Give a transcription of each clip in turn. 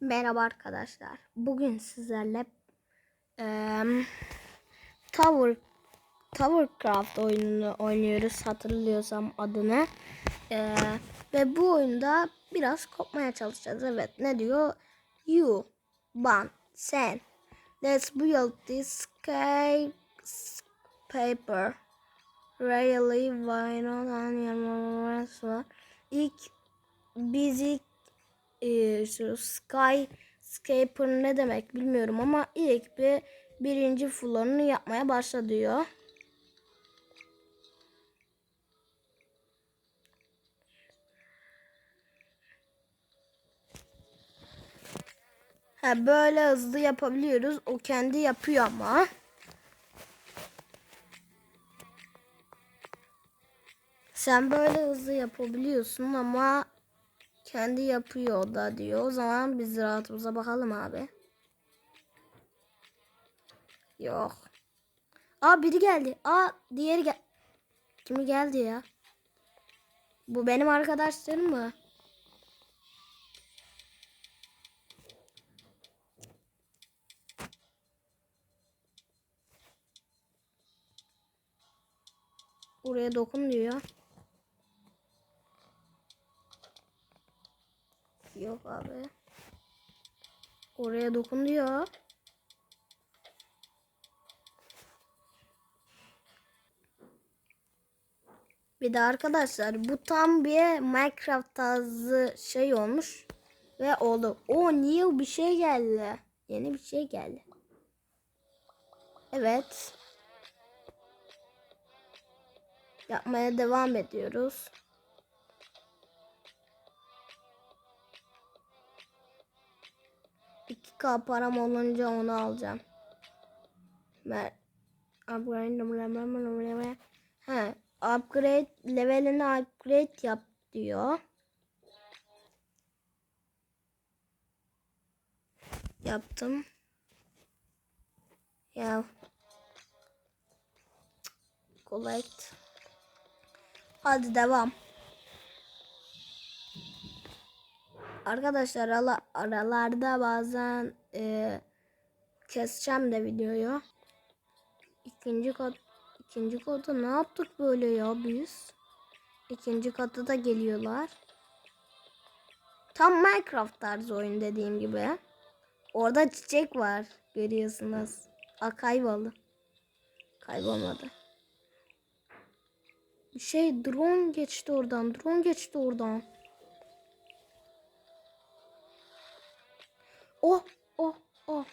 Merhaba arkadaşlar. Bugün sizlerle eee Tower Towercraft oyununu oynuyoruz hatırlıyorsam adını. Eee, ve bu oyunda biraz kopmaya çalışacağız. Evet ne diyor? You, ban, sen. Let's build this sky paper. Really why not var. İlk bizi e, şu sky scaper ne demek bilmiyorum ama ilk bir birinci florunu yapmaya başla diyor. Ha, böyle hızlı yapabiliyoruz. O kendi yapıyor ama. Sen böyle hızlı yapabiliyorsun ama kendi yapıyor da diyor. O zaman biz rahatımıza bakalım abi. Yok. Aa biri geldi. Aa diğeri gel. Kimi geldi ya? Bu benim arkadaşlarım mı? Buraya dokun diyor. Yok abi. Oraya dokun diyor. Bir de arkadaşlar bu tam bir Minecraft tarzı şey olmuş ve oldu. O niye bir şey geldi? Yeni bir şey geldi. Evet. Yapmaya devam ediyoruz. İki k param olunca onu alacağım. Ben upgrade ha, upgrade levelini upgrade yap diyor. Yaptım. Ya collect. Hadi devam. Arkadaşlar ara, aralarda bazen e, keseceğim de videoyu. İkinci kat ikinci katta ne yaptık böyle ya biz? İkinci katta da geliyorlar. Tam Minecraft tarzı oyun dediğim gibi. Orada çiçek var görüyorsunuz. A kayboldu. Kaybolmadı. Bir şey drone geçti oradan. Drone geçti oradan. Oh oh oh.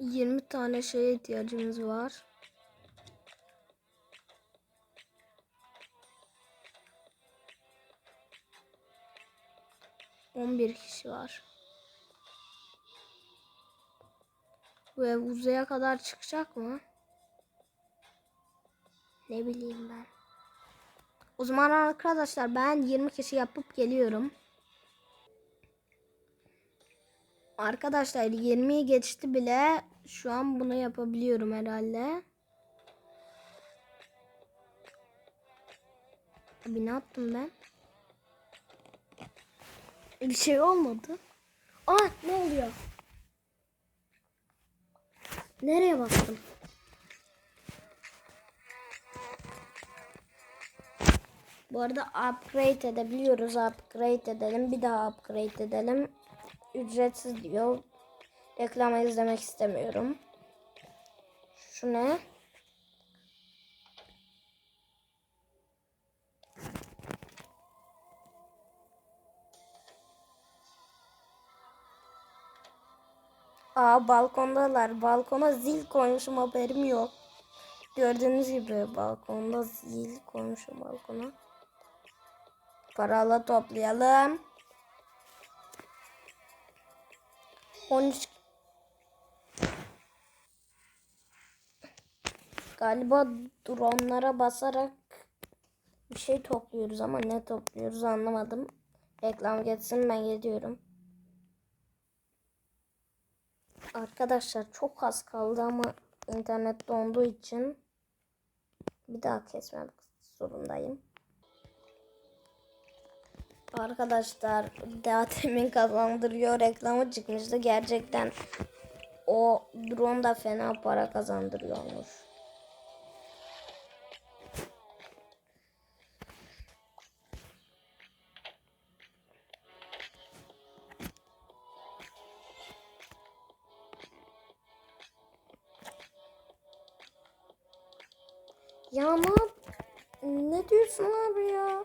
Yirmi tane şeye ihtiyacımız var. On bir kişi var. Bu ev uzaya kadar çıkacak mı? Ne bileyim ben. O zaman arkadaşlar ben 20 kişi yapıp geliyorum. Arkadaşlar 20'yi geçti bile. Şu an bunu yapabiliyorum herhalde. Abi ne yaptım ben? Bir şey olmadı. Aa ne oluyor? Nereye bastım? Bu arada upgrade edebiliyoruz. Upgrade edelim. Bir daha upgrade edelim. Ücretsiz diyor. Reklamı izlemek istemiyorum. Şu ne? Aa balkondalar. Balkona zil koymuşum haberim yok. Gördüğünüz gibi balkonda zil koymuşum balkona. Paralı toplayalım. 13 Galiba dronlara basarak bir şey topluyoruz ama ne topluyoruz anlamadım. Reklam geçsin ben gidiyorum. Arkadaşlar çok az kaldı ama internet donduğu için bir daha kesmek zorundayım. Arkadaşlar daha kazandırıyor reklamı çıkmıştı. Gerçekten o drone da fena para kazandırıyormuş. Ya yap- Ne diyorsun abi ya?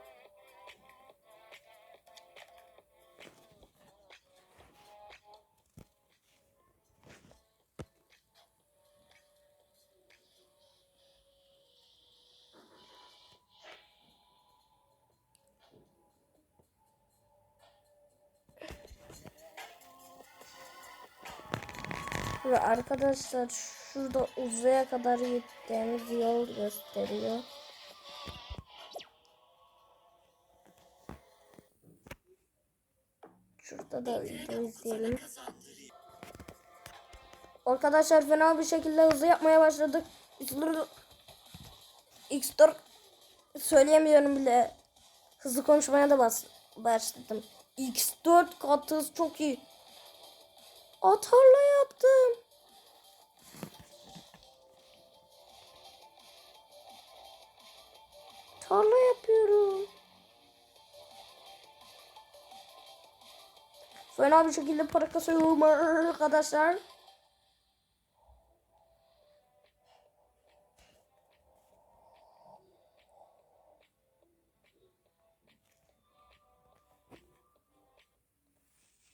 Ve arkadaşlar şurada uzaya kadar gittiğimiz yol gösteriyor. Şurada da izleyelim. Arkadaşlar fena bir şekilde hızlı yapmaya başladık. X4 söyleyemiyorum bile. Hızlı konuşmaya da bas başladım. X4 kat hız çok iyi. Atarla yaptım. Tarla yapıyorum. Fena bir şekilde para kasıyorum arkadaşlar.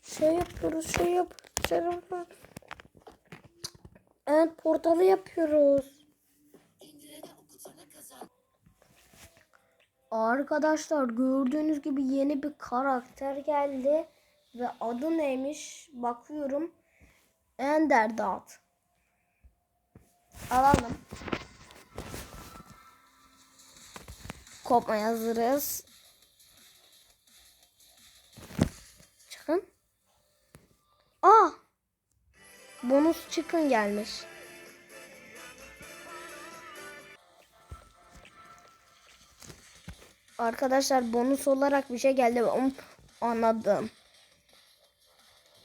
Şey yapıyoruz, şey yap, yapıyoruz. Evet, portalı yapıyoruz. Arkadaşlar gördüğünüz gibi yeni bir karakter geldi ve adı neymiş bakıyorum. Ender Dağıt. Alalım. Kopmaya hazırız. Çıkın. Aa! Bonus çıkın gelmiş. Arkadaşlar bonus olarak bir şey geldi. Onu anladım.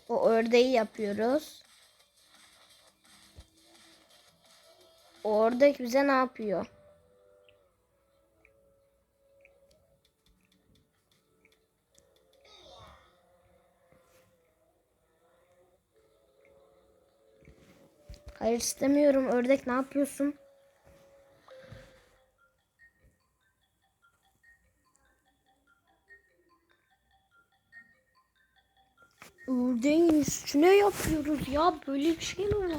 O ördeği yapıyoruz. O ördek bize ne yapıyor? Hayır istemiyorum. Ördek ne yapıyorsun? Ördeğin üstüne yapıyoruz ya. Böyle bir şey mi var?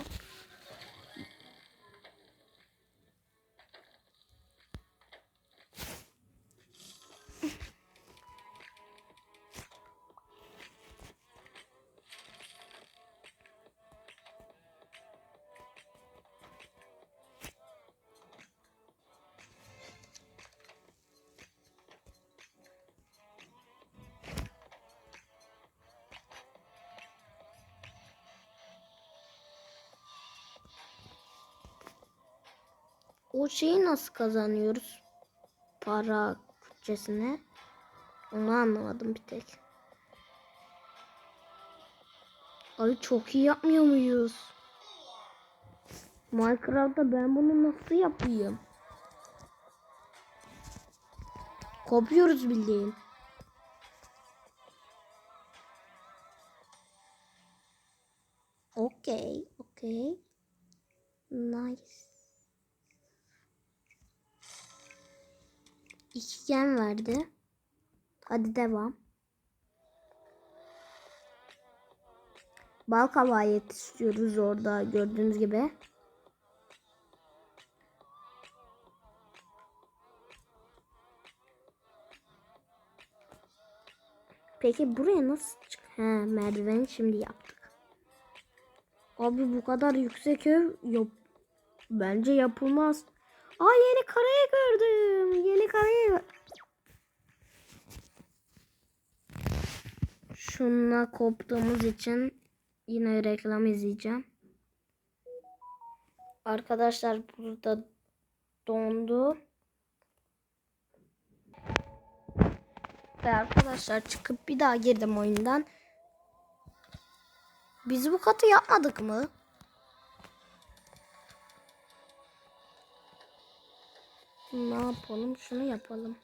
O şeyi nasıl kazanıyoruz? Para bütçesine. Onu anlamadım bir tek. Abi çok iyi yapmıyor muyuz? Minecraft'ta ben bunu nasıl yapayım? Kopuyoruz bildiğin. Okey, okey. Nice. İki gen verdi. Hadi devam. Bal kabağı yetiştiriyoruz orada gördüğünüz gibi. Peki buraya nasıl çık? He merdiveni şimdi yaptık. Abi bu kadar yüksek ev yok. Bence yapılmaz. Aa yeni kareyi gördüm. Yeni kareyi gö- Şununla koptuğumuz için yine reklam izleyeceğim. Arkadaşlar burada dondu. Ve arkadaşlar çıkıp bir daha girdim oyundan. Biz bu katı yapmadık mı? Ne yapalım? Şunu yapalım.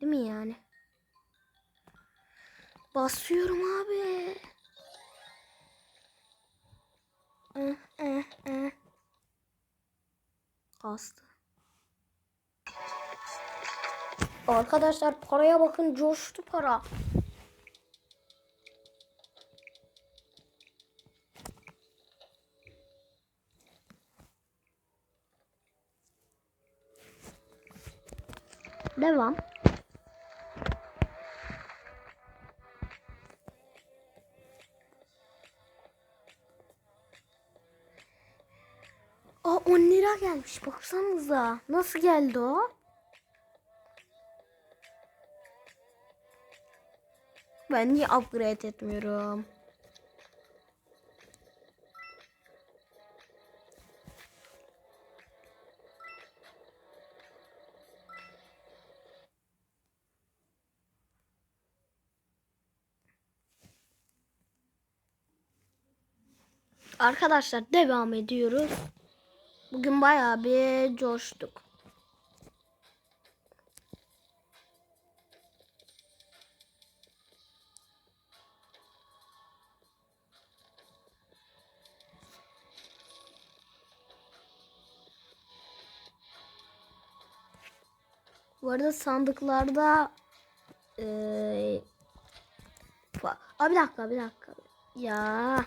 Değil mi yani? Basıyorum abi. Eh, eh, eh. Kastı. Arkadaşlar paraya bakın coştu para. Devam. Aa 10 lira gelmiş baksanıza. Nasıl geldi o? Ben niye upgrade etmiyorum? Arkadaşlar devam ediyoruz. Bugün bayağı bir coştuk. Bu arada sandıklarda pa- Aa, bir dakika bir dakika. Ya.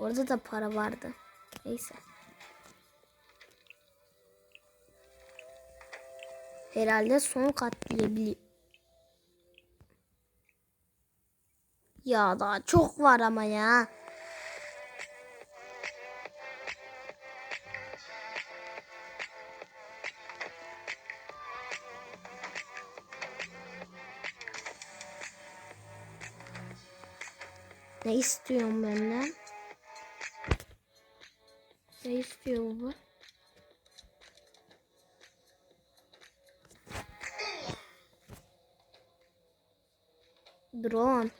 Orada da para vardı. Neyse. Herhalde son kat diyebiliyor. Ya daha çok var ama ya. Ne istiyorum benden? Ne istiyor bu? Drone.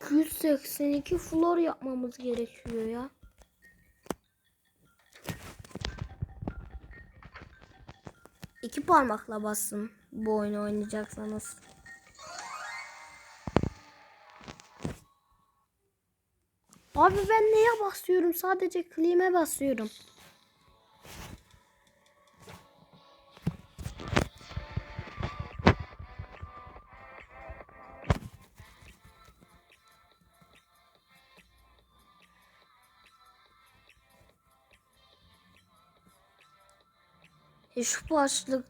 ...182 flor yapmamız gerekiyor ya. İki parmakla basın bu oyunu oynayacaksanız. Abi ben neye basıyorum? Sadece klime basıyorum. E şu başlık.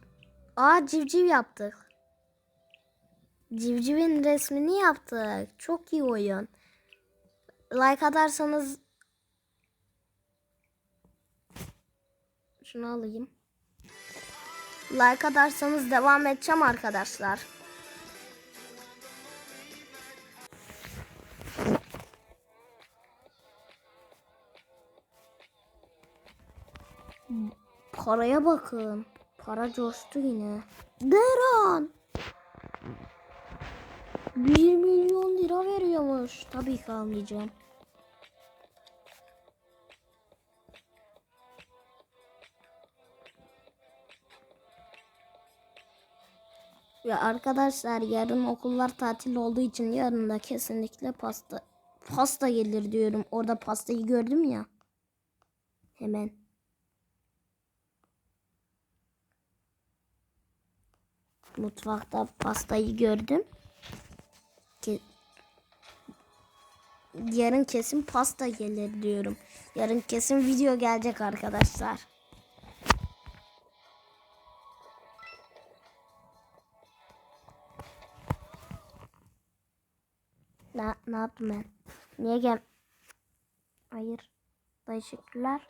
Aa civciv yaptık. Civcivin resmini yaptık. Çok iyi oyun. Like atarsanız şunu alayım. Like atarsanız devam edeceğim arkadaşlar. Paraya bakın. Para coştu yine. Deran. 1 milyon lira veriyormuş. Tabii ki almayacağım. Ve arkadaşlar yarın okullar tatil olduğu için yarın da kesinlikle pasta pasta gelir diyorum. Orada pastayı gördüm ya. Hemen. Mutfakta pastayı gördüm. Yarın kesin pasta gelir diyorum. Yarın kesin video gelecek arkadaşlar. Ne, ne yaptım ben? Niye gel? Hayır. Teşekkürler.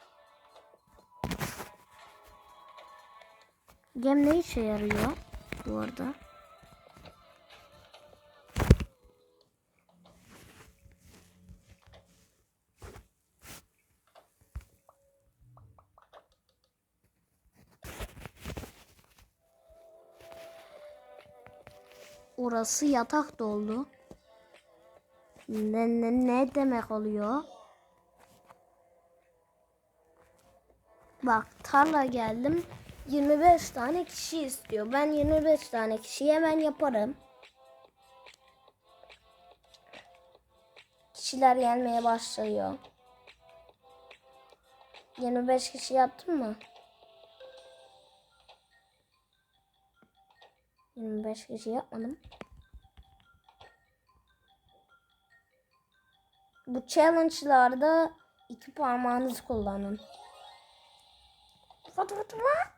Gem ne işe yarıyor bu arada? Orası yatak doldu. Ne, ne, ne demek oluyor? Bak tarla geldim. 25 tane kişi istiyor. Ben 25 tane kişiyi hemen yaparım. Kişiler gelmeye başlıyor. 25 kişi yaptın mı? 25 kişi yapmadım. Bu challenge'larda iki parmağınızı kullanın. What what what?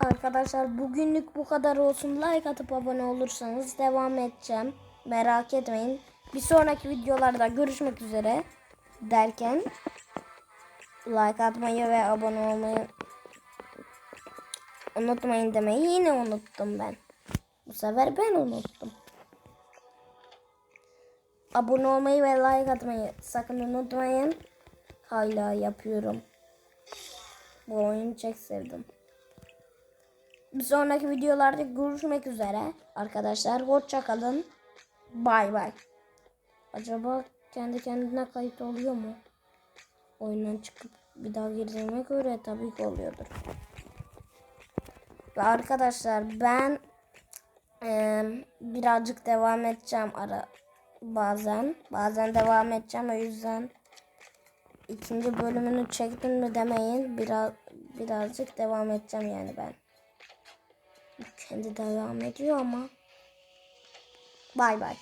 Arkadaşlar bugünlük bu kadar olsun. Like atıp abone olursanız devam edeceğim. Merak etmeyin. Bir sonraki videolarda görüşmek üzere derken like atmayı ve abone olmayı unutmayın demeyi yine unuttum ben. Bu sefer ben unuttum. Abone olmayı ve like atmayı sakın unutmayın. Hala yapıyorum. Bu oyunu çok sevdim. Bir sonraki videolarda görüşmek üzere arkadaşlar. Hoşça kalın. Bay bay. Acaba kendi kendine kayıt oluyor mu? Oyundan çıkıp bir daha girdiğime göre tabii ki oluyordur. Ve arkadaşlar ben e, birazcık devam edeceğim ara bazen. Bazen devam edeceğim o yüzden ikinci bölümünü çektin mi demeyin. Biraz birazcık devam edeceğim yani ben. Kendi devam ediyor ama. Bay bay.